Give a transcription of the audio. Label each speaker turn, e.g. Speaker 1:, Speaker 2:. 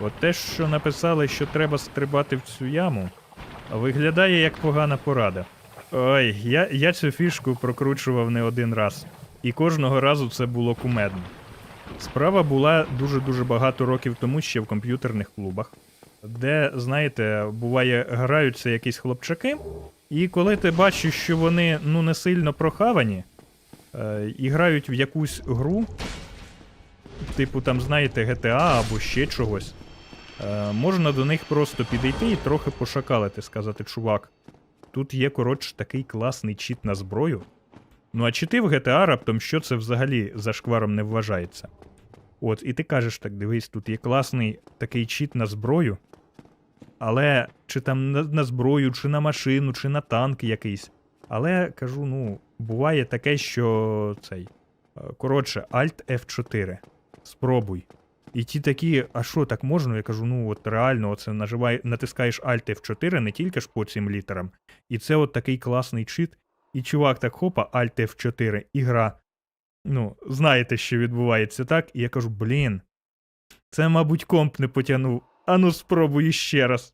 Speaker 1: От те, що написали, що треба стрибати в цю яму, виглядає як погана порада. Ой, я, я цю фішку прокручував не один раз, і кожного разу це було кумедно. Справа була дуже-дуже багато років тому ще в комп'ютерних клубах, де, знаєте, буває, граються якісь хлопчаки, і коли ти бачиш, що вони ну не сильно прохавані, е, і грають в якусь гру, типу там, знаєте, GTA або ще чогось, е, можна до них просто підійти і трохи пошакалити, сказати, чувак, тут є, коротше, такий класний чіт на зброю. Ну а чити в GTA раптом, що це взагалі за шкваром не вважається. От, і ти кажеш так, дивись, тут є класний такий чіт на зброю. Але чи там на, на зброю, чи на машину, чи на танк якийсь. Але кажу, ну, буває таке, що цей. е, Коротше, Alt F4. Спробуй. І ті такі, а що так можна? Я кажу, ну от реально, оце наживай, натискаєш Alt F4 не тільки ж по цим літерам. І це от такий класний чит. І чувак так хопа, Alt F4, і гра. Ну, знаєте, що відбувається так? І я кажу, блін, це, мабуть, комп не потягнув. Ану, спробуй ще раз.